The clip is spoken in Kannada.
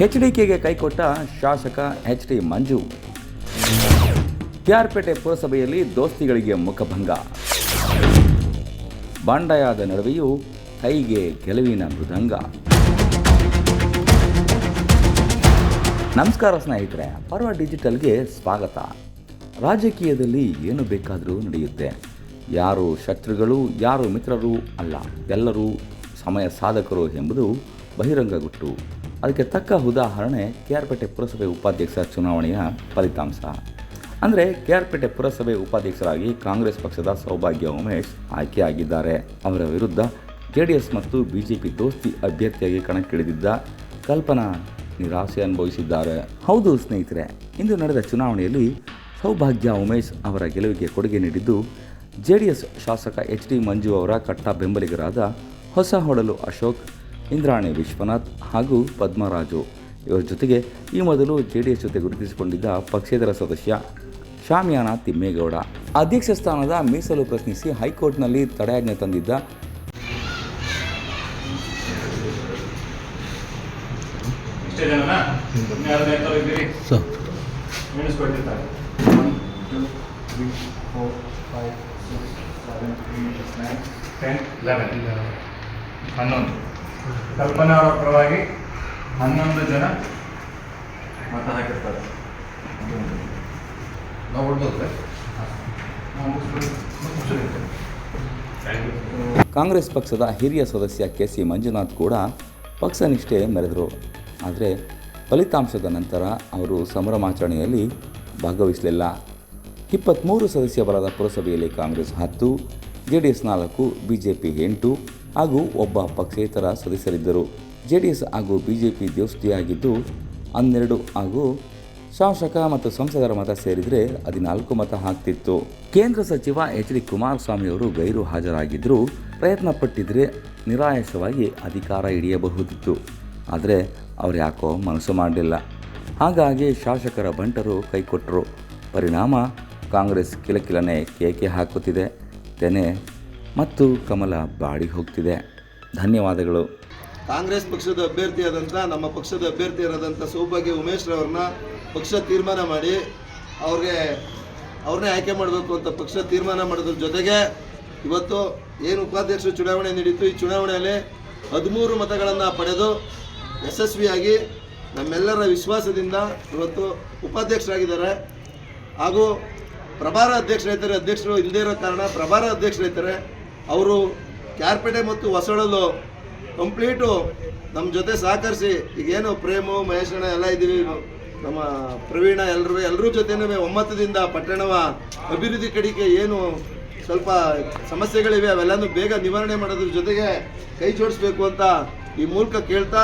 ಎಚ್ಡಿಕೆಗೆ ಕೈಕೊಟ್ಟ ಶಾಸಕ ಎಚ್ ಡಿ ಮಂಜು. ಕೆಆರ್ಪೇಟೆ ಪುರಸಭೆಯಲ್ಲಿ ದೋಸ್ತಿಗಳಿಗೆ ಮುಖಭಂಗ. ಬಂಡಾಯದ ನಡುವೆಯೂ ಕೈಗೆ ಗೆಲುವಿನ ಮೃದಂಗ. ನಮಸ್ಕಾರ ಸ್ನೇಹಿತರೆ, ಪರ್ವ ಡಿಜಿಟಲ್ಗೆ ಸ್ವಾಗತ. ರಾಜಕೀಯದಲ್ಲಿ ಏನು ಬೇಕಾದರೂ ನಡೆಯುತ್ತೆ. ಯಾರು ಶತ್ರುಗಳು, ಯಾರು ಮಿತ್ರರು ಅಲ್ಲ, ಎಲ್ಲರೂ ಸಮಯ ಸಾಧಕರು ಎಂಬುದು ಬಹಿರಂಗ ಗುಟ್ಟು ಅದಕ್ಕೆ ತಕ್ಕ ಉದಾಹರಣೆ ಕೆಆರ್ಪೇಟೆ ಪುರಸಭೆ ಉಪಾಧ್ಯಕ್ಷ ಚುನಾವಣೆಯ ಫಲಿತಾಂಶ. ಅಂದರೆ ಕೆ ಆರ್ ಪೇಟೆ ಪುರಸಭೆ ಉಪಾಧ್ಯಕ್ಷರಾಗಿ ಕಾಂಗ್ರೆಸ್ ಪಕ್ಷದ ಸೌಭಾಗ್ಯ ಉಮೇಶ್ ಆಯ್ಕೆಯಾಗಿದ್ದಾರೆ. ಅವರ ವಿರುದ್ಧ ಜೆಡಿಎಸ್ ಮತ್ತು ಬಿ ಜೆ ಪಿ ದೋಸ್ತಿ ಅಭ್ಯರ್ಥಿಯಾಗಿ ಕಣಕ್ಕಿಳಿದಿದ್ದ ಕಲ್ಪನಾ ನಿರಾಸೆ ಅನುಭವಿಸಿದ್ದಾರೆ. ಹೌದು ಸ್ನೇಹಿತರೆ, ಇಂದು ನಡೆದ ಚುನಾವಣೆಯಲ್ಲಿ ಸೌಭಾಗ್ಯ ಉಮೇಶ್ ಅವರ ಗೆಲುವಿಗೆ ಕೊಡುಗೆ ನೀಡಿದ್ದು ಜೆಡಿಎಸ್ ಶಾಸಕ ಎಚ್ ಡಿ ಮಂಜು ಅವರ ಕಟ್ಟ ಬೆಂಬಲಿಗರಾದ ಹೊಸ ಹೊಡಲು ಅಶೋಕ್ ಇಂದ್ರಾಣಿ ವಿಶ್ವನಾಥ್ ಹಾಗೂ ಪದ್ಮರಾಜು. ಇವರ ಜೊತೆಗೆ ಈ ಮೊದಲು ಜೆ ಡಿ ಎಸ್ ಜೊತೆ ಗುರುತಿಸಿಕೊಂಡಿದ್ದ ಪಕ್ಷೇತರ ಸದಸ್ಯ ಶಾಮಿಯಾನ ತಿಮ್ಮೇಗೌಡ. ಅಧ್ಯಕ್ಷ ಸ್ಥಾನದ ಮೀಸಲು ಪ್ರಶ್ನಿಸಿ ಹೈಕೋರ್ಟ್ನಲ್ಲಿ ತಡೆಯಾಜ್ಞೆ ತಂದಿದ್ದ ಹನ್ನೊಂದು. ಕಲ್ಪನಾ ಪರವಾಗಿ ಹನ್ನೊಂದು ಜನ ಮತ ಹಾಕಿರ್ತಾರೆ. ನಾವು ಕಾಂಗ್ರೆಸ್ ಪಕ್ಷದ ಹಿರಿಯ ಸದಸ್ಯ ಕೆ ಸಿ ಮಂಜುನಾಥ್ ಕೂಡ ಪಕ್ಷ ನಿಷ್ಠೆ ಮೆರೆದರು. ಆದರೆ ಫಲಿತಾಂಶದ ನಂತರ ಅವರು ಸಂಭ್ರಮಾಚರಣೆಯಲ್ಲಿ ಭಾಗವಹಿಸಲಿಲ್ಲ. ಇಪ್ಪತ್ತ್ಮೂರು ಸದಸ್ಯ ಬಲದ ಪುರಸಭೆಯಲ್ಲಿ ಕಾಂಗ್ರೆಸ್ ಹತ್ತು ಜೆ ಡಿ ಎಸ್ ನಾಲ್ಕು ಬಿ ಜೆ ಪಿ ಎಂಟು ಹಾಗೂ ಒಬ್ಬ ಪಕ್ಷೇತರ ಸದಸ್ಯರಿದ್ದರು. ಜೆ ಡಿ ಎಸ್ ಹಾಗೂ ಬಿ ಜೆ ಪಿ ದೇವಸ್ಥಿಯಾಗಿದ್ದು ಹನ್ನೆರಡು ಹಾಗೂ ಶಾಸಕ ಮತ್ತು ಸಂಸದರ ಮತ ಸೇರಿದರೆ ಹದಿನಾಲ್ಕು ಮತ ಹಾಕ್ತಿತ್ತು ಕೇಂದ್ರ ಸಚಿವ ಎಚ್ ಡಿ ಕುಮಾರಸ್ವಾಮಿ ಅವರು ಗೈರು ಹಾಜರಾಗಿದ್ದರೂ ಪ್ರಯತ್ನ ಪಟ್ಟಿದ್ರೆ ನಿರಾಯಾಸವಾಗಿ ಅಧಿಕಾರ ಹಿಡಿಯಬಹುದಿತ್ತು. ಆದರೆ ಅವರು ಯಾಕೋ ಮನಸ್ಸು ಮಾಡಲಿಲ್ಲ. ಹಾಗಾಗಿ ಶಾಸಕರ ಬಂಟರು ಕೈಕೊಟ್ಟರು ಪರಿಣಾಮ ಕಾಂಗ್ರೆಸ್ ಕಿಲಕಿಲನೆ ಕೇಕೆ ಹಾಕುತ್ತಿದೆ. ತೆನೆ ಮತ್ತು ಕಮಲ ಬಾಡಿ ಹೋಗ್ತಿದೆ. ಧನ್ಯವಾದಗಳು. ಕಾಂಗ್ರೆಸ್ ಪಕ್ಷದ ಅಭ್ಯರ್ಥಿಯಾದಂಥ, ನಮ್ಮ ಪಕ್ಷದ ಅಭ್ಯರ್ಥಿಯಾದಂಥ ಸೌಭಾಗ್ಯ ಉಮೇಶ್ ರವ್ರನ್ನ ಪಕ್ಷ ತೀರ್ಮಾನ ಮಾಡಿ ಅವ್ರಿಗೆ ಅವ್ರನ್ನೇ ಆಯ್ಕೆ ಮಾಡಬೇಕು ಅಂತ ಪಕ್ಷ ತೀರ್ಮಾನ ಮಾಡೋದ್ರ ಜೊತೆಗೆ ಇವತ್ತು ಏನು ಉಪಾಧ್ಯಕ್ಷರು ಚುನಾವಣೆ ನಡೀತು. ಈ ಚುನಾವಣೆಯಲ್ಲಿ ಹದಿಮೂರು ಮತಗಳನ್ನು ಪಡೆದು ಯಶಸ್ವಿಯಾಗಿ ನಮ್ಮೆಲ್ಲರ ವಿಶ್ವಾಸದಿಂದ ಇವತ್ತು ಉಪಾಧ್ಯಕ್ಷರಾಗಿದ್ದಾರೆ. ಹಾಗೂ ಪ್ರಭಾರ ಅಧ್ಯಕ್ಷರಿದ್ದಾರೆ ಅಧ್ಯಕ್ಷರು ಇಲ್ಲದೇ ಇರೋ ಕಾರಣ ಪ್ರಭಾರ ಅಧ್ಯಕ್ಷರಿದ್ದಾರೆ ಅವರು ಕ್ಯಾರ್ಪೇಟೆ ಮತ್ತು ಹೊಸಳಲು ಕಂಪ್ಲೀಟು ನಮ್ಮ ಜೊತೆ ಸಹಕರಿಸಿ, ಈಗೇನು ಪ್ರೇಮು ಮಹೇಶಣ್ಣ ಎಲ್ಲ ಇದ್ದೀವಿ. ನಮ್ಮ ಪ್ರವೀಣ ಎಲ್ಲರೂ ಎಲ್ಲರೂ ಜೊತೆನೂ ಒಮ್ಮತದಿಂದ ಪಟ್ಟಣವ ಅಭಿವೃದ್ಧಿ ಕಡೆಗೆ ಏನು ಸ್ವಲ್ಪ ಸಮಸ್ಯೆಗಳಿವೆ, ಅವೆಲ್ಲನೂ ಬೇಗ ನಿವಾರಣೆ ಮಾಡೋದ್ರ ಜೊತೆಗೆ ಕೈ ಜೋಡಿಸ್ಬೇಕು ಅಂತ ಈ ಮೂಲಕ ಕೇಳ್ತಾ